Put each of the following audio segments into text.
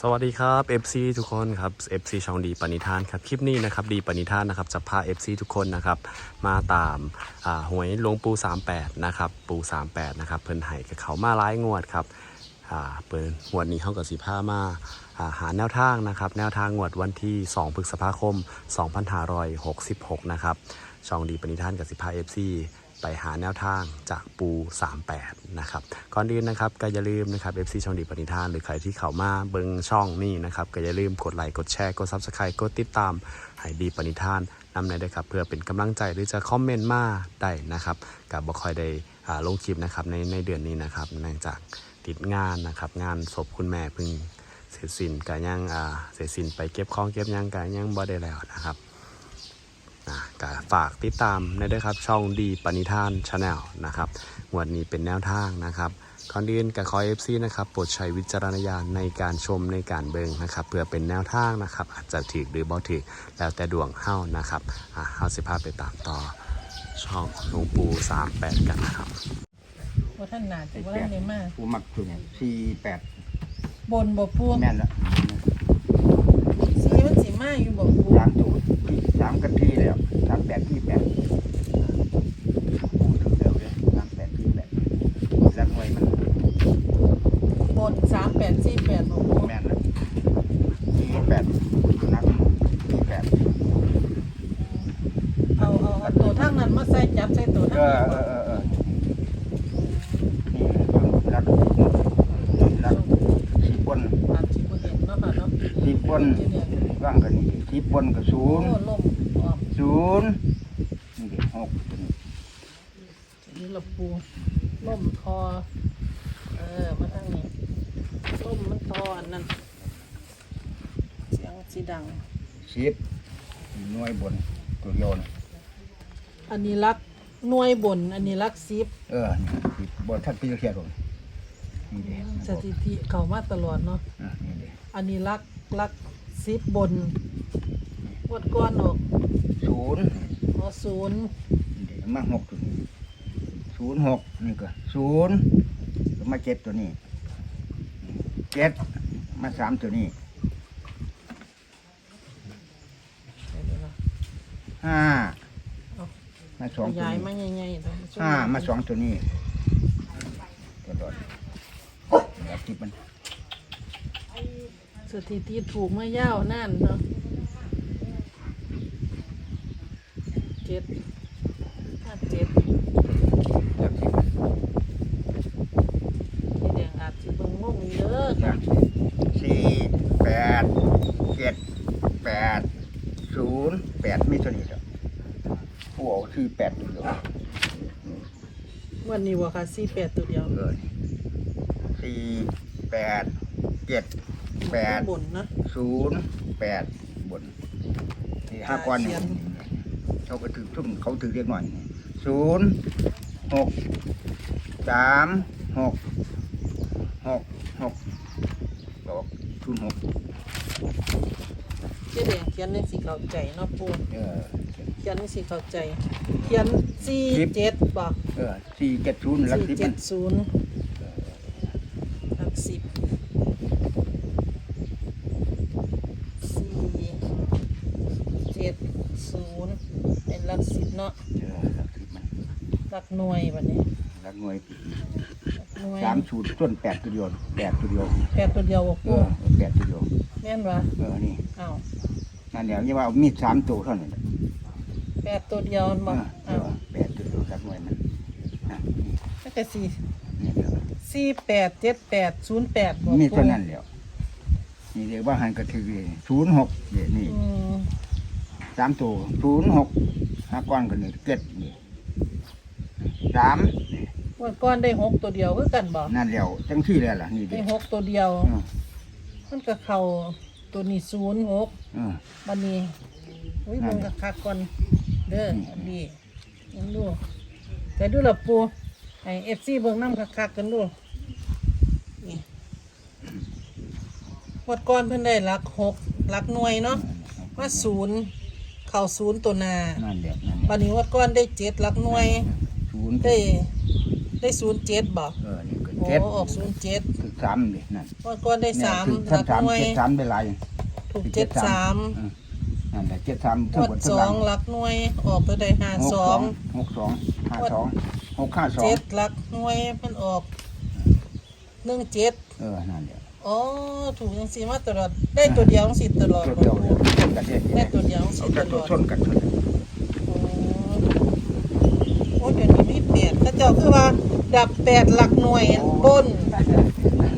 สวัสดีครับ FC ทุกคนครับ FC ช่องดีปณิธานครับ คลิปนี้นะครับดีปณิธานนะครับจะพา FC ทุกคนนะครับมาตามาหวยหลวงปู 38 นะครับ ปู 38 นะครับ เพิ่นไห้กับเขามาร้ายงวดครับเปิดงวดนี้เข้ากับสีผ้ามาอ่าหาแนวทางนะครับ แนวทางงวดวันที่ 2 พฤษภาคม 2566 นะครับ ช่องดีปณิธานกับสิผ้า FC ไปหาแนวทางจากปู 38 นะครับ ก่อนอื่นนะครับก็อย่าลืมนะครับ FC ช่องดีปณิธาน หรือใครที่เข้ามาเบิ่งช่องนี่นะครับก็อย่าลืมกดไลค์กดแชร์กด Subscribe กดติดตามให้ดีปณิธานนำในด้วยครับเพื่อเป็นกำลังใจหรือจะคอมเมนต์มาได้นะครับกับบ่คอยได้ลงคลิปนะครับในในเดือนนี้นะครับเนื่องจากติดงานนะครับงานศพคุณแม่เพึ่งเสร็จสิ้นก็ยังอ่าเสร็จสิ้นไปเก็บของเก็บยังก็ยังบ่ได้แล้วนะครับ ก็ฝากติดตามในด้วยครับช่องดีปณิธานชาแนลนะครับงวันนี้เป็นแนวทางนะครับก่อนอื่นกับคอยเอฟซีนะครับโปรดใช้วิจารณญาณในการชมในการเบิงนะครับเพื่อเป็นแนวทางนะครับอาจจะถือหรือบ่ถือแล้วแต่ดวงเฮ้านะครับอ่าเฮ้าสิพาไปตามต่อช่องหลวงปู่38กันนะครับว่าท่านหนาแต่ว่าท่านได้มากปูมักจุ่มสี่แปดบนบ่ปูแม่นละสีมันสีมาอยู่บ่ปูสามจุดที่สามกันที่แล้วสาม แปดที่แปดปูถึงเดียวเลยสามแปดที่แปดแล้วหน่วยมันบนสามแปดสี่แปดบ่ปูแม่นละที่แปดนักที่แปดเอาเอาเอาตัวทั้งนั้นมาใส่จับใส่ตัวเอทั้งอนี้เอบ่อเออเออนี่เบิ่งรักรักสีปนอาจสิบ่เห็นเนาะค่ะเนาะสีปนที่เนี่ยว่างกันนี่สีปนกับศูโอ้นย์ลมออก ศูนย์นี่ดิหกตัวนี้นี่ละปูลมทอเออ มาทางนี้ลมมันทออันนั้น เสียงสิดัง สิบหน่วยบนตัวเดียวนะอันนี้รักหน่วยบน อันนี้รักซิบเออนี่สิบบนทักปีเทียร์ผมนี่เด้สถิติเข้ามาตลอดเนาะอะนี่เด้อันนี้รักรักซิบบนงวดก้อนออก ศูนย์อ๋อศูนย์นี่เด้มาหกตัวนี้ศูนย์หกนี่ก็ศูนย์แล้วมาเจ็ดตัวนี้เจ็ดมาสามตัวนี้ห้ามาสองขตัวยายนี้มาใหญ่ๆเลยห้ามาสองตัวนี้กระโดดแบบที่มันสถิติถูกเมื่อยาวนานเนาะเจ็ดห้าเจ็ดแบบที่มันที่แดงอาจสิเบิ่งงงอยู่เด้อนะสี่แปดเจ็ดแปดศูนย์แปดมีตัวนี้ครับผู้เอาที่แปดตัวเดียววันนี้ว่าค่ะสี่แปดตัวเดียวเออสี่แปดเจ็ดแปดบนนะศูนย์แปดบนที่ห้าก้อนนี่เขาก็ถือทุ่มเขาถือเรียกหน่อยศูนย์หกสามหกหกหกบอกศูนย์หกที่แดงเขียนในสีเข้าใจเนาะปูเออเขียนในสีเข้าใจ เขียนสี่เจ็ดบอกเออสี่เจ็ดศูนย์หลักสี่สิบเจ็มัดนศูนย์หลักสิบสี่เจ็ดศู นย์เป็นหลักสิบเนาะเออหลักสิบมันหลักหน่วยวันนี้หลักหน่วยหลักหน่วยสามสูตรต้นแปดตัวเดียวแปดตัวเดียวแปดตัวเดียวบอกเอกูอแปดตัวเดียวแม่นวะเออนี่อ้าวนั่นเดี๋ยวนี่ว่ามีสามตัวเท่านั้นแปดตัวเดียวมันเอบอกอเออ้าวอแปดตัวเดียวหลักหน่วยมันนะนี่ตั้งแต่สี่นี่เดียวสี่แปดเจ็ดแปดศูนย์แปดบอกมีกูเท่านั้นเดียวนี่เรียกว่าหันกระถือศูนย์หกเนี่ยนี่อืม สามตัวศูนย์หกห้าก้อนกันนี่เจ็ดนี่สามนี่วันก้อนได้หกตัวเดียวคือกันบอกนั่นเดียวจังที่แล้วล่ะนี่เดีได้ยวหกตัวเดียวเออมันก็เข้าตัวนี้ศูนย์หกเออบันนี้วิมึงกับคักก่อนเด้ออืมอันนี้ยังดูแต่ดูละปูให้เอฟซีเบิ่งน้ำคักๆกันดูนี่วัดก้อนเพิ่นได้หลักหกหลักหน่วยเนาะว่าศูนย์ เข่าศูนย์ตัวหนานั่นเดียวนั่นบันนี้วัดก้อนได้เจ็ดหลักหน่วย ศูนย์ได้ ได้ศูนย์เจ็ดบอกเออนี่ก็โอ้เจ็ดออกศูนย์เจ็ดคือสสามนี่นั่นว่าก่อนได้สามเนี่ยหคือลักสามหน่วย เจ็ดสามได้หลายถูกเจ็ดสามอืมนั่นแหละเจ็ดสามงทั้งวดหมดสทั้งอหลังงหลักหน่วย ออกตัวใดห้าหกสสอองงหกสองห้าสองหกห้าสองเจ็ดหลักหน่วยมันออกหนึ่งเจ็ดเออนั่นแหละ อ๋อถูกยังสีมาตลอด ได้ตัวเดียวจังสิตลอดตัวเดียวเลยชนกันเนี่ยได้ตัวเดียวจังเอาสิตแต่ลตัวอดชนกันเท่านั้นอ๋อโอ้เดี๋ยวนี้มีแปดถ้าเจ้าคือว่าดับแปดหลักหน่วยบน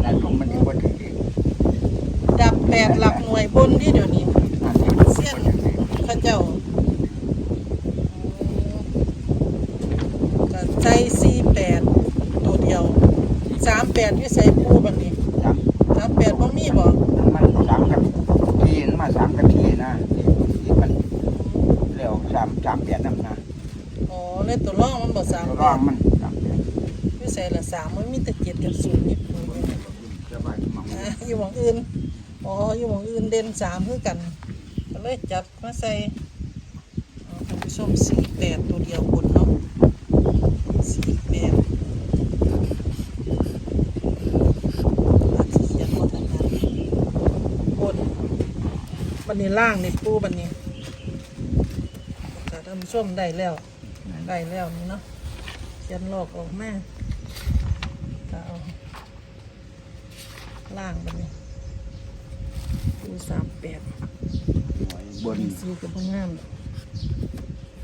นั่นตรงมันยังบ่ถึงอีกดับแปดหลักหน่วยบนที่เดี๋ยวนี้ นั่นเอง เสี้ยนเข้าเจ้าก็ใจสี่แปดตัวเดียวสามแปดวิสัยปูบันนี้ สาม สามแปดบ่มีบ่ มันสามกับทีนมาสามกับทีนะที่มันเร็วสามสามเปลี่ยนน้ำนะ อ๋อในตัวร่องมันบ่สามตัวแปร่องดมันสามเปลี่ยนวิสัยละสามมันมีแต่เจ็ดกับศูนย์นี่ปูอยู่สบายมากอ่าอยู่หม่องอื่นอ๋ออยู่หม่องอื่นเด่นสามคือกันก็เลยจับมาใส่เอาคุณผู้ชมสี่แปดตัวเดียวบนเนาะสี่แปดอาจจะเขียนว่าทางนั้นบนบันนี้ล่างนี่ปูบันนี้แต่ท่านผู้ชมได้แล้ว ได้แล้วนี่เนาะเขียนลอกออกมาก็เอาล่างบันนี้ปูสามแปดบนสีกับพงาม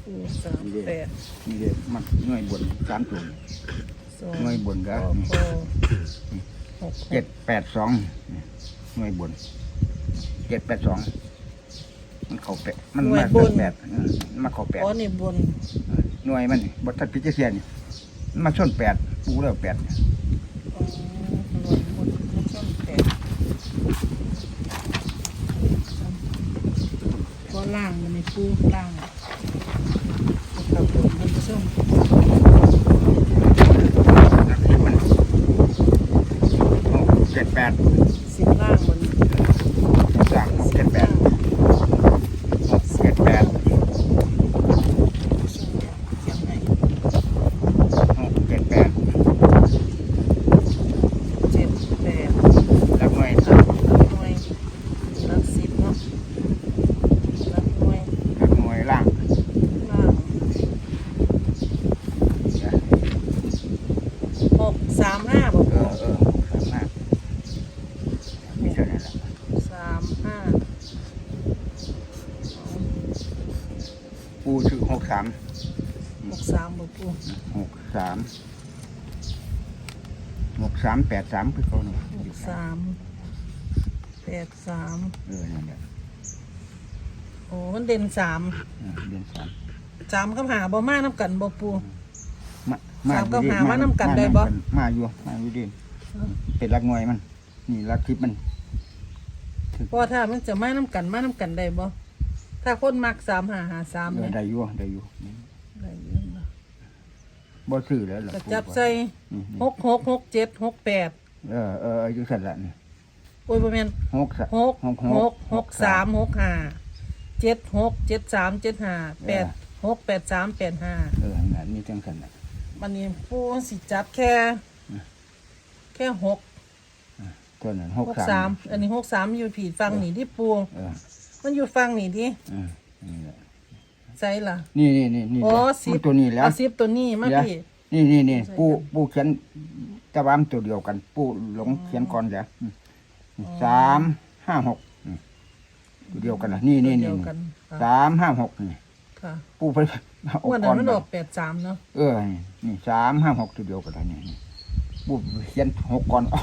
ปูสามแปดนี่เลยมันหน่วยบนสามตัวสองหน่วยบนก็พอพอหกเจ็ดแปดสองหน่วยบนเจ็ดแปดสองมันเข้าแปดมันมาแปดอืมมาเข้าแปดอ๋อนี่บน หน่วยมันบทัดพิจเสียนมันมาชนแปดปูแล้วแปดอ๋อหน่วยบนไม่ช่องแปดก็ล่างมันในปูล่างครับผมท่านผู้ชมมันหกเจ็ดแปดสิบล่างมันสามหกเจ็ดแปดหกเจ็ดแปด เขียนให้ หกเจ็ดแปด เจ็ดแปด แล้วหน่วย หลักหน่วยหลักสิบเนาะหลักหน่วย แล้วหน่วยล่าง ล่างหกสามห้าบอก เออเออสามห้ามีเท่านั้นแหละ สามห้า ปูชื่อหกสาม หกสามบอกปู หก สามหกสามแปดสามคือเขาเนี่ยหกสามแปดสามเออนั่นแหละโอ้มันเด่นสามเออเดือนสามสามกับหาบ่มาน้ำกันบ่ปู มาสามกับอยู่หามานํกันได้บ่ มาอยู่มาอยู่ดิเป็นรักหน่วยมัน นี่รักคลิปมันเพราะว่าถ้ามันจะมาน้ำกันมาน้ำกันได้บ่ถ้าคนมักสามหาหาสามเออเนี่ยได้อยู่ได้อยู่ ได้อยู่เนาะ บ่ซื้อแล้วล่ะก็จับใส่นี่หกหกหกเจ็ดหกแปดเออเอออายุสั่นละนี่โอ้ยบ่แม่นหกสามหกหกหกสามหกห้าเจ็ดหกเจ็ดสามเจ็ดห้าแปดหกแปดสามแปดห้าเออนั่นมีจังสั่นละวันนี้ปูสิจับแค่ แค่หกตัวนั้นหกหกสาสามมอันนี้หกสามอยู่ผีฟังนี่ที่ปูเออมันอยู่ฟังนี่ดิเออนี่แหละ ใจล่ะ นี่นี่นี่นี่โอ้มันสิบตัวนี้แล้ว เอาสิบตัวนี้มาเดี๋ยว พี่ นี่นี่นี่ใส่ปูกันปูเขียนตะวามตัวเดียวกัน ปูหลงเขียนก่อนแล้วอืมสามห้าหกอืมตัวเดียวกันละนี่นี่เดีนี่ยวนี่กันค่ะ สามห้าหกนี่ค่ะปูไปเอาวันก่นั้อนนมันมาออกแปดสามเนาะเออนี่นี่สามห้าหกตัวเดียวกันแล้วนี่นี่ปูเขียนหกก่อนโอ้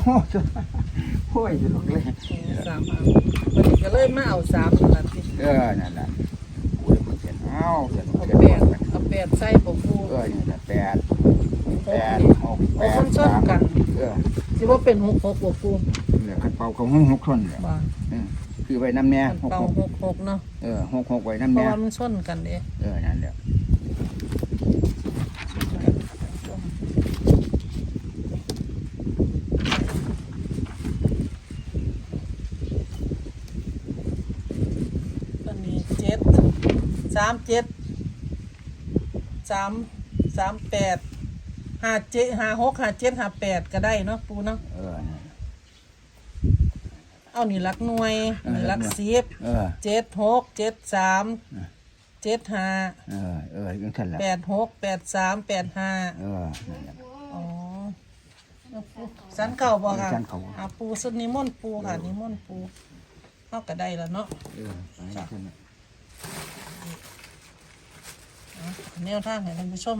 โห้ยจะหลกเลย สามเอาวันนี้ก็เลยมาเอาสามนั่นล่ะสิเออนั่นแหละ อ้าเขียนเอาเขียนแปก่อดนกันเอาแปดใส่ปกปูเออนี่แหละแปดหแปกดนี่หกแปโอ้ดคนชนสามกันเออสิว่าเป็นหกหกปกปูเนี่ยขัดเป่าของห้องหกคนเนี่ยบ่าเออคือไว้น้ำแน่มันหกเป่าหกหกหกเนาะเออหกหกไว้น้ำเพราะแน่ว่ามันชนกันเด้เออนั่นแหละ อันนี้เจ็ด สามเจ็ดสามสามแปดห้าเจ็ดห้าหกห้าเจ็ดห้าแปดก็ได้เนาะปูเนาะเออนั่นเอานี่หลักหน่วยเออนี่หลักหลักหน่วยสิบเออ เจ็ดหกเจ็ดสามเจ็ดห้าเออ เออยังทันละแปดหกแปดสามแปดห้าเออนั่นแหละอ๋อแล้วปูสันเก่าบ่ค่ะสันเก่า อ่าปูสุดนิมนต์ปูค่ะนิมนต์ปูเอาก็ได้แล้วเนาะ เออไปทันละ แนวทางให้ท่านผู้ชม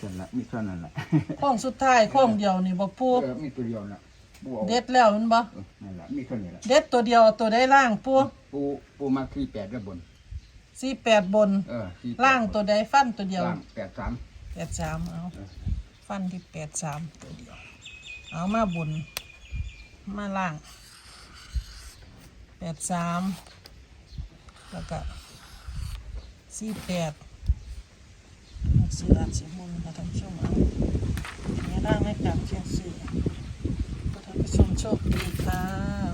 ทันละมีเท่านั้นละโค้งสุดท้ายโค้งเดียวนี่บ่ปูเออมีตัวเดียวละปูเอาเด็ดแล้วแมันบ่เออนั่นละมีเท่านี้ละเด็ดตัวเดียวตัวได้ล่างปูปูปูมาที่แปดระบนสี่แปดบน เออที่ล่างตัวใดฟันตัวเดียวล่างแปดสามแปดสามเอาฟันที่แปดสามตัวเดียว เอามาบน มาล่างแปดสามแล้วก็ สี่แปดสือสีมุนค่ะท่านผู้ชมเอาเนี่ยร่างในการเชียงสื่อก็ท่านผู้ชมโชคดีค่ะ